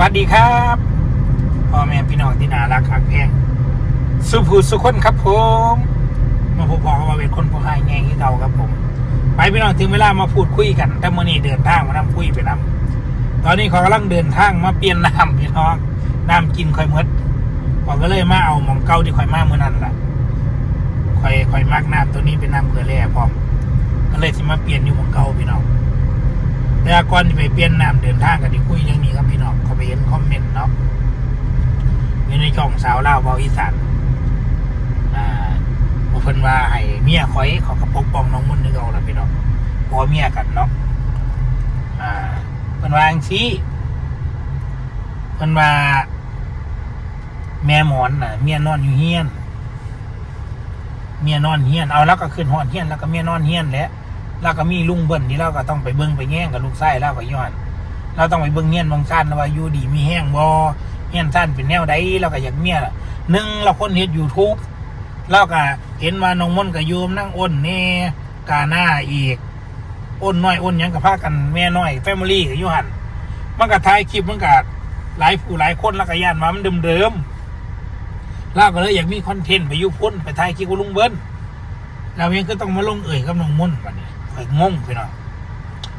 วัสดีครับพ่อแม่พี่น้องที่น่ารักคักแพงสุภูสุคนครับผมมาพบพอกับมาเป็นคนผู้ให้แง่ที่เก่าครับผม ไปพี่น้องถึงเวลามาพูดคุยกันแต่มื่อนี้เดินทางมานำคุยไปนำตอนนี้เขากำลังเดินทางมาเปลี่ยนน้ำพี่น้องน้ำกินค่อยมดพอก็เลยมาเอาหมองเก่าที่ค่อยมากเมื่อนั้นล่ะค่อยค่อยมากน้ำตัวนี้เป็นน้ำเกลือแร่พร้อมก็เลยสิมาเปลี่ยนอยู่หมองเก่าพี่น้อง แต่ก่อนที่ไปเปลี่ยนน้ำเดินทางกันที่คุยเรื่องนี้ครับพี่น้องเขาไปเห็นคอมเมนต์เนาะอยู่ในช่องสาวเล่าวเบาอีสานอ่าเพิ่นว่าให้เมียคอยเขอกระปกปองน้องมุ่นนึกเอาละพี่น้องผัวเมียกันเนาะอ่าเพิ่นว่าจังซี่เพิ่นว่า แม่หมอนน่ะ เมียนอนอยู่เฮียน เมียนอนเฮียนเอาแล้วก็ขึ้นหอดเฮียนแล้วก็เมียนอนเฮียนแล้ว แล้วก็มีลุงเบิ้ลที่เราก็ต้องไปเบิ้งไปแง่งกับลูกไส้เราก็ย้อน เราต้องไปเบิ้งเงี้ยนบางสั้นว่าอยู่ดีมีแห้งบอเงี้ยนสั้นเป็นแนวใดเราก็อยากเมียหนึ่งเราคนเฮ็ดยูทูบเราก็เห็นว่าน้องมนกับยูมนั่งอ้นแน่กาหน้าอีกอ้นน้อยอ้นยังกับพากันแม่น้อยแฟมิลี่กับยูหันมันก็ถ่ายคลิปมันก็หลายผู้หลายคนแล้วก็ย่านว่ามันเดิมๆเราก็เลยอยากมีคอนเทนต์ไปยุพ้นไปถ่ายคลิปกับลุงเบิ้ลเราเองก็ต้องมาลงเอ่ยกับน้องมนวันนี้ ข่อยงงพี่น้อง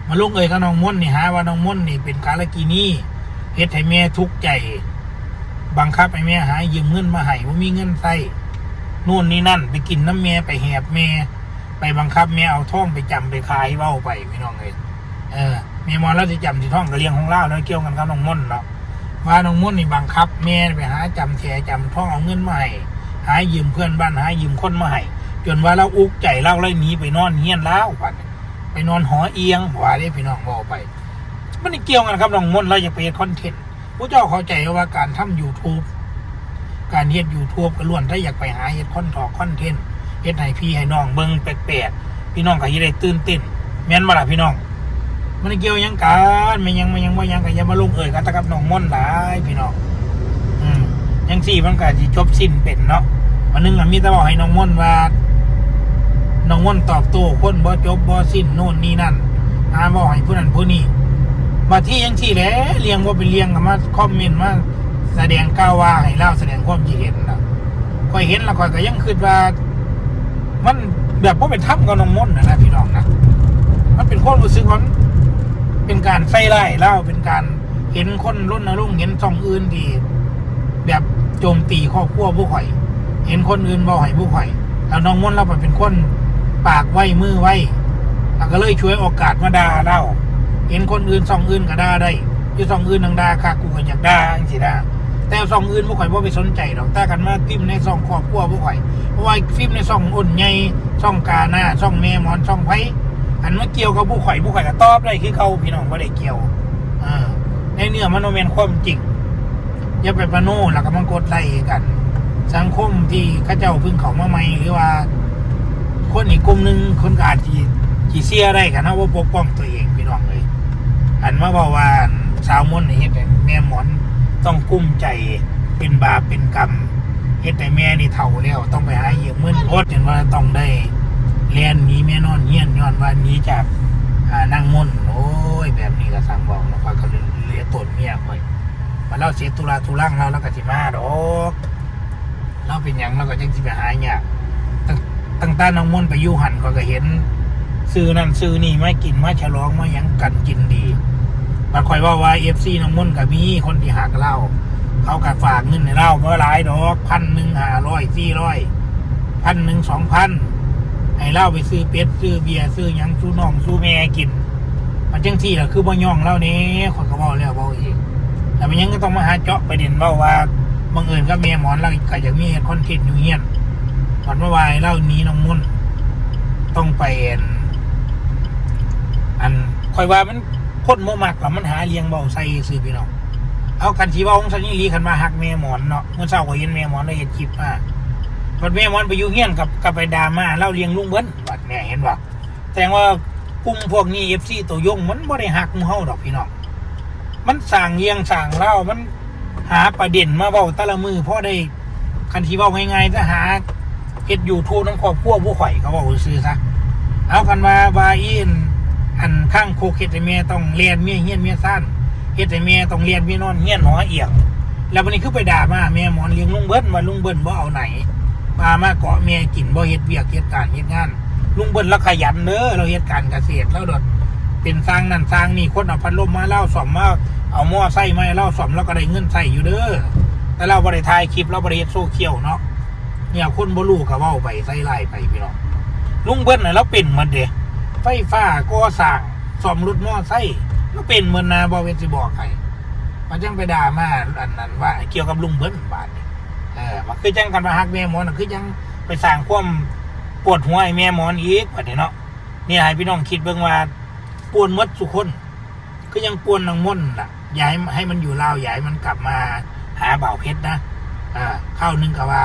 มาลงเอยกับน้องม่นนี่หาว่าน้องม่นนี่เป็นกาลกินี่เฮ็ดให้แม่ทุกข์ใจ บังคับให้แม่หายืมเงินมาให้ว่ามีเงินใส่นู่นนี่นั่น ไปกินน้ำแม่ไปแหบแม่ไปบังคับแม่เอาท่องไปจำไปขายเว้าไปพี่น้องเลยเออแม่มอนเราจะจำที่ท่องกับเลียงของเล่าแล้วเกี่ยวกันกับน้องม่นเนาะว่าน้องม่นนี่บังคับ แม่ไปหาจำแชจำท่องเอาเงินมาให้หายืมเพื่อนบ้านหายืมคนมาให้ จนว่าเราอุกใจเราเลยหนีไปนอนเฮียนแล้วปัดนี้ไปนอนหอเอียงว่าได้พี่น้องบอกไป มันไม่เกี่ยวกันครับน้องมนเราอยากไปคอนเทนต์ผู้เจ้าเข้าใจว่าการทำ YouTube การเฮ็ด YouTube ก็ล้วนถ้าอยากไปหาเฮ็ดคอนทอคอนเทนต์เฮ็ดให้พี่ให้น้องเบิ่งแปลกๆพี่น้องก็สิได้ตื่นเต้นแม่นบ่ล่ะพี่น้อง มันไม่เกี่ยวยังกันมันยังมันยังว่ายังก็อย่ามาลงเอ่ยกันตะกับน้องมนต์หลายพี่น้องอืมยังสี่มันก็สิจบสิ้นเป็นเนาะวันหนึงอะมีแต่บอกให้น้องมนต์ว่า น้องม่อนตอบโต้คนบ่จบบ่สิ้นโน่นนี่นั่นอาบอกให้ผู้นั้นผู้นี้มาที่ยังที่แหล้เลี้ยงว่าเป็นเลี้ยงกับมาคอมเมนต์มาแสดงก้าวว่าให้เล่าแสดงความคิดเห็นนะค่อยเห็นแล้วค่อยก็ยังคิดว่า มันแบบว่าเป็นทับกับน้องม่อนนะนะพี่น้องนะมันเป็นความรู้สึกของเป็นการใส่ไล่เล่าเป็นการเห็นคนรุ่นนะรุ่งเห็นช่องอื่นดีแบบโจมตีครอบครัวผู้ข่อย เห็นคนอื่นบ่ให้ผู้ข่อยแล้วน้องม่อนเราเป็นคน ปากไว้มือไว้แล้วก็เลยช่วยโอกาสมาด่าเราเห็นคนอื่นซองอื่นก็ด่าได้อยู่ซองอื่นทางด่าค่ะกูก็อยากด่าจังสิด่าแต่ซองอื่นพวกข่อยบ่ไปสนใจหรอกแต่กันมาฟิมในซองครอบครัวพวกข่อยเพราะว่าฟิมในซองอ่นใหญ่ซองกาหน้าซองแม่มอนซองไผอันมาเกี่ยวกับผู้ข่อยผู้ข่อยก็ตอบได้คือเขาพี่น้องบ่ได้เกี่ยวอ่าในเนื้อมันบ่แม่นความจริงอย่าไปประโนแล้วก็มากดไล่กัน สังคมที่ข้าเจ้าพึ่งเขามาใหม่หรือว่า คนอีกกลุ่มหนึ่งคนก็อาจที่ที่เสียได้กันนะว่าปกป้องตัวเองพี่น้องเลย อันมาบอกว่าสาวมนต์นี่เฮ็ดแม่หมอนต้องกุ้มใจเป็นบาปเป็นกรรมเฮ็ดให้แม่นี่เฒ่าแล้วต้องไปหาเหยื่อมื่นโพดจนว่าต้องได้เรียนนี้แม่นอนเฮียนย้อนว่านี้จากอ่งมนต์โอ้ยแบบนี้ก็สั่งบอกนะคอยก็เลยเหลือตนเมียคอยมาเล่าเสียตุลาตุลังเราแล้วก็สิมาดอกเราเป็นหยังเราก็จังสิไปหาเนี่ย ตั้งตั้งแต่น้องม่นไปยู่หันก็ก็เห็น ซื้อนั่นซื้อนี่ไมากินมาฉลองมายังกันกินดีมันคอยว่าว่าเอฟซีน้องม่นกับมีคนที่หักเราเขาก็ฝากเงินในเราเมื่อหลายดอกพันหนึ่งห้าร้อยสี่ร้อยพันหนึ่งสองพันให้เล่าไปซื้อเป็ดซื้อเบียร์ซื้อยังซื้อน้องซื้อแม่กิน มันจังที่แหละคือบ่ย่องเล่านี้คนก็บอกแล้วบอกอีกแต่มันยังก็ต้องมาหาเจาะประเด็นเบ้าว่าบังเอิญก็เมียหมอนแล้วก็อยากมีคอนเทนต์อยู่เฮีย นตอนเมื่อวานเล่านี้น้องมุ่นต้องไปอันอันคอยว่ามันพ่นโมมักแล้วมันหาเลี้ยงเบาใส่ซื้อพี่น้องเอากันทีว่าองสันนี่ลีขันมาหักเมียหมอนเนาะเมื่อเช้าก็เห็นเมียหมอนได้เห็นคลิปมาบัดเมียหมอนไปอยู่เฮี้ยนกับกับไปดามาเล่าเลี้ยงลุงเบิ้ลบัดแม่เห็นว่าแสดงว่ากลุ่มพวกนี้เอฟซีตัวยงมันบ่ได้หักหมูเฮาดอกพี่น้องมันสั่งเยียงสั่งเล่ามันหาประเด็นมาเบาตะละมือพ่อได้คันทีเบาง่ายๆถ้าหา เฮ็ดยูทูบน้องครอบครัวผู้ข่อยเขาบอกซื้อซะเอากันมาบาอินอันข้างโคเกตเมียต้องเรียนเมียเฮียนเมียสั้นเฮ็ดให้แม่ต้องเรียนพี่นอนเฮียนหอเอียงแล้ววันนี้คือไปด่ามาแม่หมอนเลี้ยงลุงเบิ้ลว่าลุงเบิ้ลบ่เอาไหนมามาเกาะแม่กินบ่เฮ็ดเวียกเฮ็ดการเฮ็ดงาน ลุงเบิ้ลเราขยันเด้อเราเฮ็ดการเกษตรแล้วโดดเป็นสร้างนั่นสร้างนี่คนเอาพัดลมมาเล่าสอมมาเอาหม้อไส้มาเล่าสอมแล้วก็ได้เงินใส่อยู่เด้อแต่เราบ่ได้ถ่ายคลิปเราบ่ได้เฮ็ดโซเชียลเนาะ เนี่ยคนบ่รู้ก็เว้าไปใส่ไล่ไปพี่น้องลุงเบิ้ลน่ะเราเป็นมันเด้ไฟฟ้าก่อสร้างซ่อมรถมอไซค์เราเป็นเหมือนนาบ่เวนสิบอกใครมันจังไปด่ามาอันนั้นว่า เกี่ยวกับลุงเบิ้ลบาทนี่เออมันคือจังกันมาฮักแม่หมอน่ะคือจังไปสร้างความปวดหัวให้แม่หมอนอีกว่านี้เนาะเนี่ยให้พี่น้องคิดเบิ่งว่าปวนมดสุคนคือยังปวนนางม่นน่ะย่าให้ให้มันอยู่ลาวอย่าให้มันกลับมาหาเบ่าเพชรนะอ่าข้าวนึงกับว่า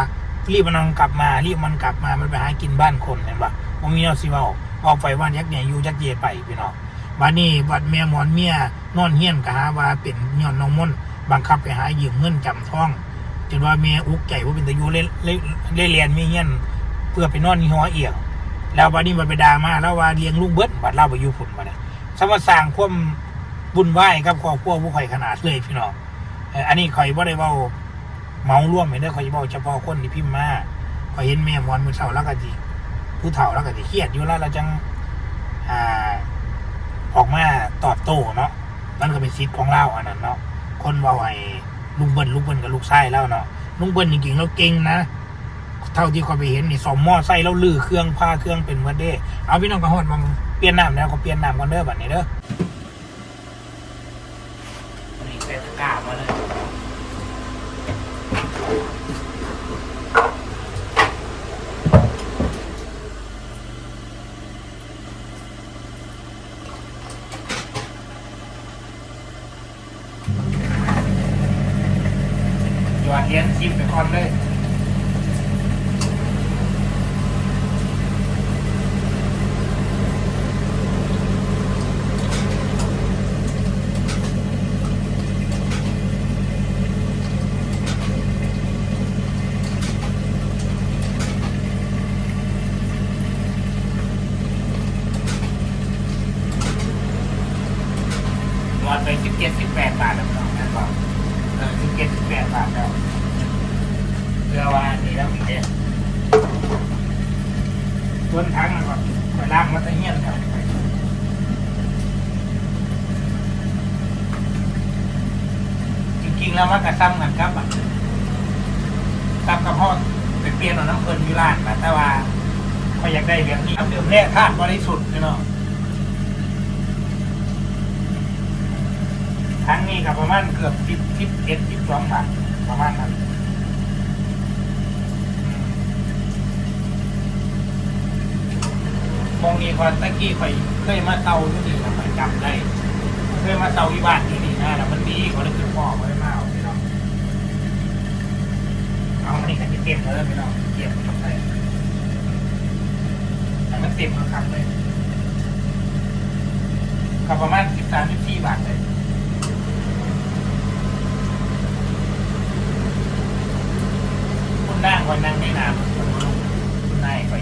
รีบมันกลับมา รีบมันกลับมา มันไปหากินบ้านคนเห็นปะมันมีแนวสิเว้าออกไปว่านยักษ์ใหญ่อยู่ยักษ์เยไปพี่น้องบัดนี้บัดแม่หมอนเมียนอนเฮี้ยนกะหาว่าเป็นย้อนน้องมนบังคับไปหายืมเงินจำท้องจนว่าแม่อุกใจว่าเป็นตะยูเล่เล่เล่เรียนมีเงี้ยนเพื่อไปนอนที่หอเอียงแล้วบัดนี้มันไปดามาแล้วว่าเลี้ยงลูกเบิดบัดเล่าไปอยู่ฝุ่นมาเนี่ยสมาสร้างควมบุญไหวายกับครอบครัวผู้ข่อยขนาดเลยพี่น้องอันนี้ข่อยบ่าได้เว้า เมาร่วมเห็นเด้อข่อยเว้าเฉพาะคนที่พิมพ์มาข่อยเห็นแม่มอนมือเฒ่าแล้วก็สิผู้เฒ่าแล้วก็สิเครียดอยู่แล้วเราจังอ่าออกมาตอบโต้เนาะมันก็เป็นสิทของเราอันนั้นเนาะคนเว่าไอ้ลุงเบิ้ลลุงเบิ้ลกับลูกชายแล้วเนาะลุงเบิ้ลจริงๆเราเก่งนะเท่าที่เขาไปเห็นนี่สอมหม้อไส้แล้วลือเครื่องพาเครื่องเป็นวันเด้เอาพี่น้องกระหอดมองเปลี่ยนน้ำแล้วก็เปลี่ยนน้ำกันเด้อบัดนี้เด้อนี่เสร็จกล้ามาเลยหยอดเหรียญชิปไปก่อนเลย รอดไปสิบเจ็ดสิบแปดบาทแล้วน้องนะบอกเออสิบเจ็ดสิบ แปดบาทแล้วเรือว่านี่แล้วมีเด้ต้นทั้งมันก่อนไปล่างมัตะเงียนครับจริงๆแล้วมันกระซ้ำกันครับอะซ้ำกับพ่อไปเปลี่ยนเอาน้ำเพลินอยู่ร้านนะแต่ว่าก็อยากได้แบบนี้ครับเดิมแรกคาดบริสุทธิ์เนาะครั้งนี้กับประมาณเกือบสิบสิบเอ็ดสิบสองบาท ประมาณนั้นมองนี้ก่อนตะกี้ข่อยเคยมาเตาอยู่นี่นะข่อยจำได้เคยมาเตาที่บ้านที่นี่นะแล้วมันดีเขาเลยคือพ่อไว้มาเอาพี่น้องเอาอันนี้กันจะเก็บเลยพี่น้องเก็บมันไปแต่มันเต็มมาขับเลยก็ประมาณสิบสามสิบสี่บาทเลย คุณ นั่งวันนั่งไม่นานคุณนายไ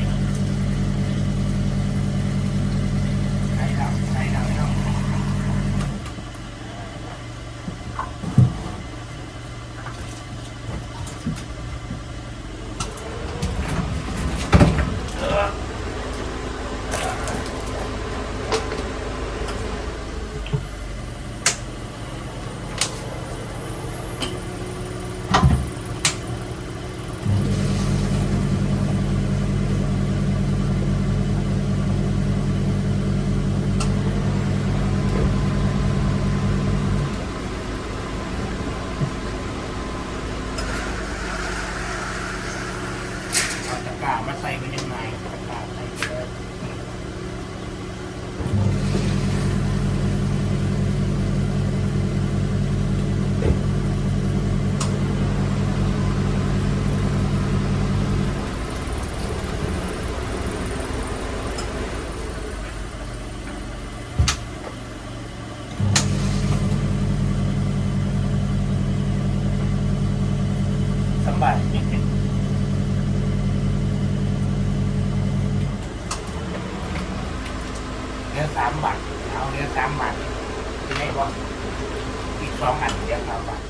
ลือสามบาทเอาเนื้อสามบาทที่ไหนบ้างอีกสองอันเนื้อสามบาท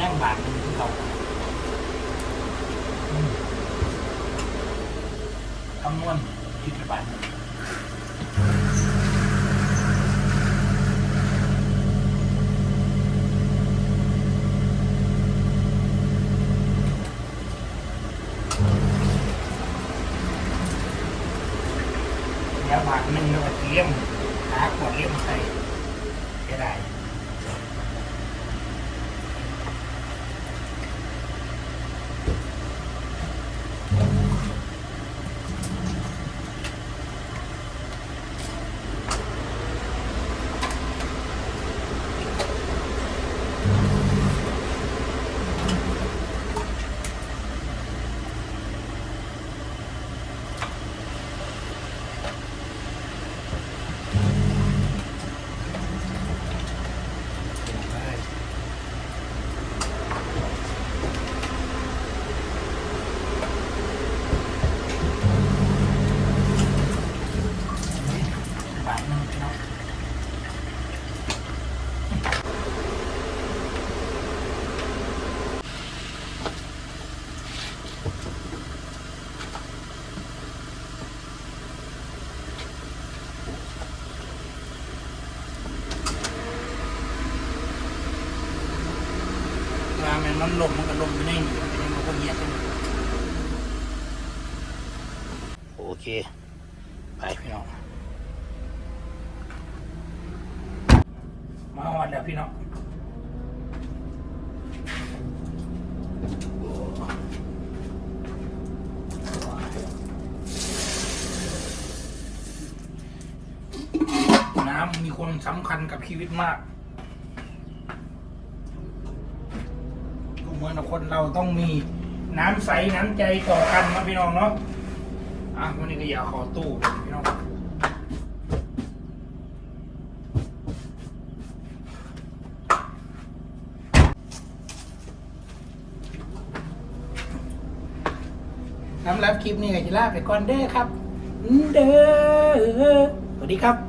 นั่งบาทนึงที่เขคำนวณยี่ไปบาทนึ เค ไปพี่น้อง มาวันแล้วพี่น้องน้ำมีคนสำคัญกับชีวิตมากเหมือนคนเราต้องมีน้ำใสน้ำใจต่อกันนะพี่น้องเนาะ อะวันนี้ก็อย่าขอตู้พี่น้องสำหรับคลิปนี้ก็จะลาไปก่อนเด้อครับ เด้อสวัสดีครับ